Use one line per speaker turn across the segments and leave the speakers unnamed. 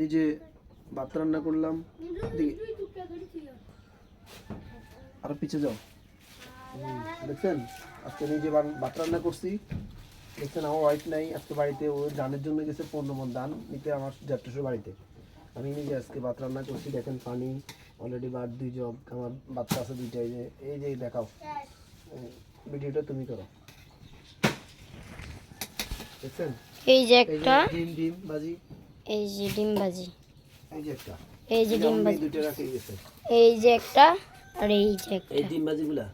নিজে ভাত রান্না করলাম। আরও পিছে যাও। দেখছেন? আজকে নিজে ভাত রান্না করছি। দেখছেন আমার ওয়াইফ নাই আজকে বাড়িতে। ও জানের জন্য গেছে পণ্যমন দান নিতে আমার জ্যাঠশুর বাড়িতে। আমি নিজে আজকে ভাত রান্না করছি দেখেন পানি অলরেডি ভাত দুই জগ আমার বাচ্চা আছে দুইটাই যে এই যে দেখাও। ভিডিওটা তুমি করো। দেখছেন?
এই যে একটা।
ডিম ডিম বাজি
এই যে ডিম ভাজি
এই যে একটা।
এই যে ডিম ভাজি
দুইটা রাখে গেছে
এই যে একটা আর এই যে একটা।
এই ডিম ভাজিগুলা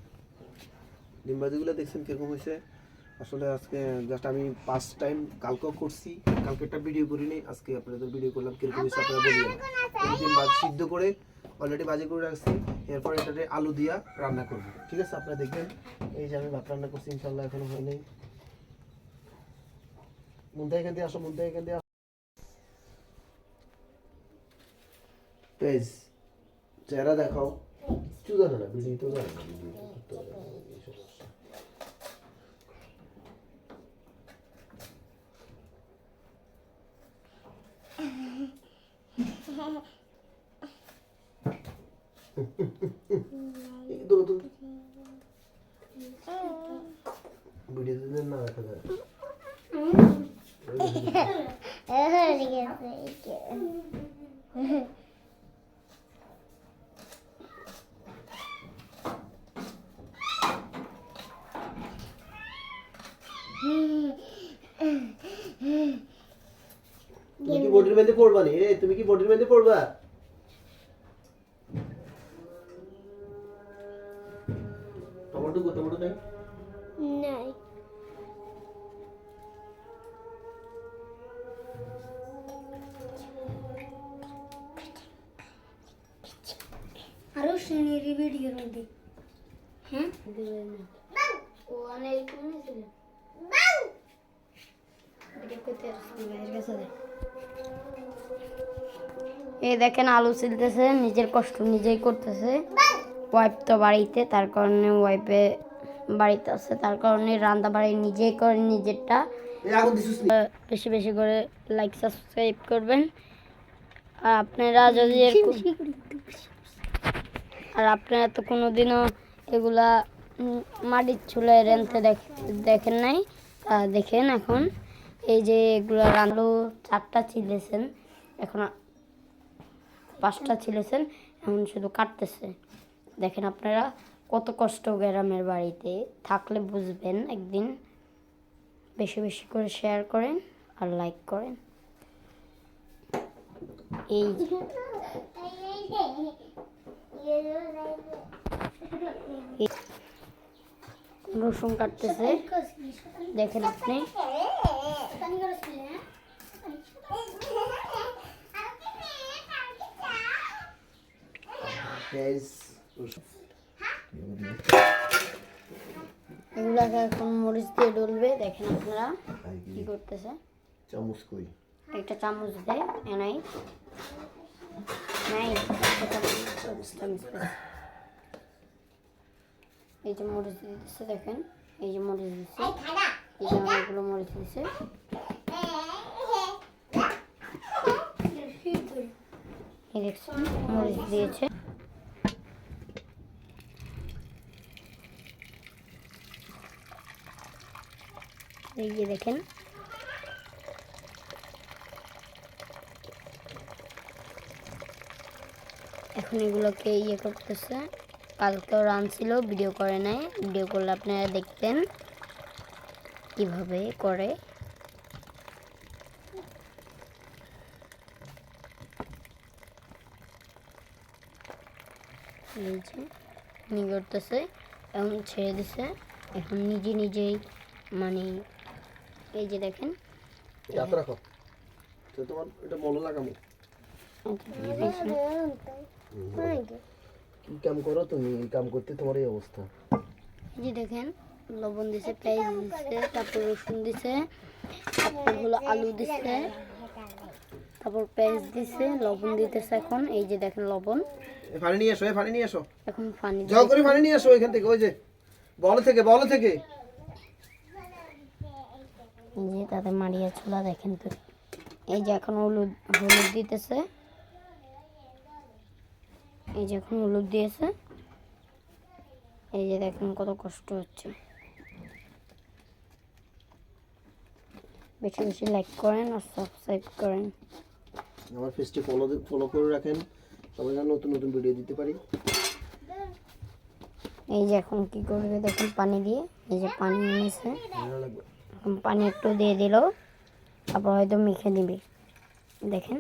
ডিম ভাজিগুলা দেখছেন কীরকম হয়েছে? আসলে আজকে জাস্ট আমি ফার্স্ট টাইম কালকেও করছি কালকে একটা ভিডিও করিনি আজকে আপনাদের ভিডিও করলাম কীরকম হয়েছে আপনারা ডিম ভাজি সিদ্ধ করে অলরেডি ভাজি করে রাখছি এরপর এটাতে আলু দিয়া রান্না করব। ঠিক আছে আপনারা দেখবেন। এই যে আমি ভাত রান্না করছি ইনশাল্লাহ এখনও হয় নাই মুন্তা এখান দিয়ে আসো মুন্তা এখান দিয়ে আসো পেজ চেহারা দেখাও কিছু জানে না ভিডিও তো জানে না ভিডিও করতে পারে না, এইসব হচ্ছে। এই বডির মধ্যে পড়বা নি রে তুমি কি বডির মধ্যে পড়বা টমেটো কো টমেটো নাই
নাই আরো শ্রেণীর ভিডিওর মধ্যে হ্যাঁ ও অনেক কমেছিল ভিডিও করতে আসছি ভাইয়ের কাছে দে। এই দেখেন আলু ছিলতেছে নিজের কষ্ট নিজেই করতেছে। ওয়াইফ তো বাড়িতে তার কারণে ওয়াইফে বাড়িতে আছে তার কারণে রান্না বাড়ি নিজেই করে নিজেরটা। বেশি বেশি করে লাইক সাবস্ক্রাইব করবেন। আর আপনারা যদি আর আপনারা তো কোনোদিনও এগুলা মাটির চুলায় রেনতে দেখেন নাই। তা দেখেন এখন। এই যে এগুলো আলু চারটা ছিলেছেন, এখন পাঁচটা ছিলেছেন, এখন শুধু কাটতেছে। দেখেন আপনারা কত কষ্ট গ্রামের বাড়িতে, থাকলে বুঝবেন একদিন। বেশি বেশি করে শেয়ার করেন আর লাইক করেন। এই রসুন কাটতেছে। দেখেন আপনি। এগুলাকে এখন মরিচ দিয়ে ডলবে দেখেন আপনারা কি করতেছে।
চামচ কই?
একটা চামচ দে এনাই নাই। এই যে মরিচ দিতেছে দেখেন। এই যে মরিচ দিচ্ছে এই যে অনেকগুলো মরিচ দিচ্ছে এই দেখছেন মরিচ দিয়েছে। এই যে দেখেন এখন এগুলোকে ইয়ে করতেছে। কালকেও রান ছিল ভিডিও করে নাই। ভিডিও করলে আপনারা দেখতেন কীভাবে করে। এই যে নি করতেছে, এখন ছেড়ে দিছে। এখন নিজে নিজেই মানে এই যে দেখেন।
হাতে রাখো তো তোমার এটা মনে লাগামো কি কাম করো তুমি এই কাম করতে তোমার এই অবস্থা
এই যে দেখেন লবণ দিছে পেঁয়াজ দিছে তারপর রসুন দিছে তারপর হলো আলু দিছে তারপর পেঁয়াজ দিছে লবণ দিতেছে এখন। এই যে দেখেন লবণ।
পানি নিয়ে এসো পানি নিয়ে এসো।
এখন পানি
যাও করে পানি নিয়ে এসো এখান থেকে ওই যে বল থেকে বল থেকে।
যে তাতে মারিয়া চুলা দেখেন তো। এই যে এখন হলুদ হলুদ দিতেছে। এই যে এখন হলুদ দিয়েছে। এই যে দেখেন কত কষ্ট হচ্ছে। বেশি বেশি লাইক করেন আর সাবস্ক্রাইব করেন।
আমার পেজটি ফলো ফলো করে রাখেন। সবাই যেন নতুন নতুন ভিডিও দিতে পারি।
এই যে এখন কি করবে দেখুন পানি দিয়ে। এই যে পানি এনেছে।
ভালো লাগবে।
পানি একটু দিয়ে দিল তারপর হয়তো মেখে দিবে। দেখেন।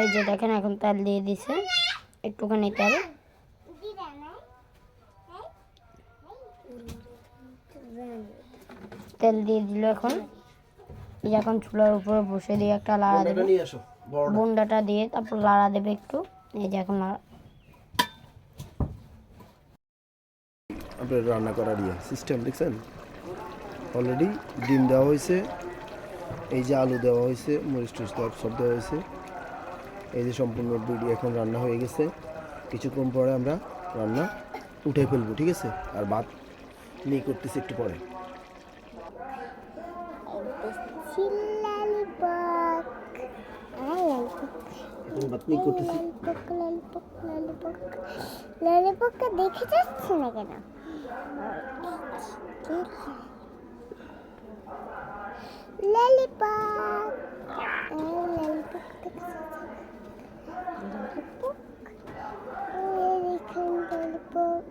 এই যে দেখেন এখন তেল দিয়ে দিছে। একটুখানি তেল। তেল দিয়ে দিল এখন। এখন চুলার উপরে বসে দিয়ে একটা লাড়া দেবে। বুন্ডাটা দিয়ে তারপর লাড়া দেবে একটু। এই যে এখন
আপনার রান্না করার ইয়ে সিস্টেম দেখছেন? অলরেডি ডিম দেওয়া হয়েছে এই যে আলু দেওয়া হয়েছে মরিচ টরিচ দেওয়া সব দেওয়া হয়েছে। এই যে সম্পূর্ণ বিডি এখন রান্না হয়ে গেছে। কিছুক্ষণ পরে আমরা রান্না উঠে ফেলব ঠিক আছে? আর ভাত নিয়ে করতেছি একটু পরে। এখন ভাত নিয়ে করতেছি
ললিপপটা দেখে যাচ্ছে না কেন ললিপপ ললিপপ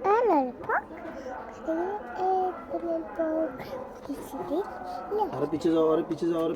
ললিপপ
আরে পিছিয়ে যাও আরে পিছিয়ে যাও আরে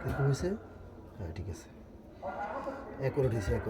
কীরকম হয়েছে? হ্যাঁ ঠিক আছে। এক করে উঠেছে এক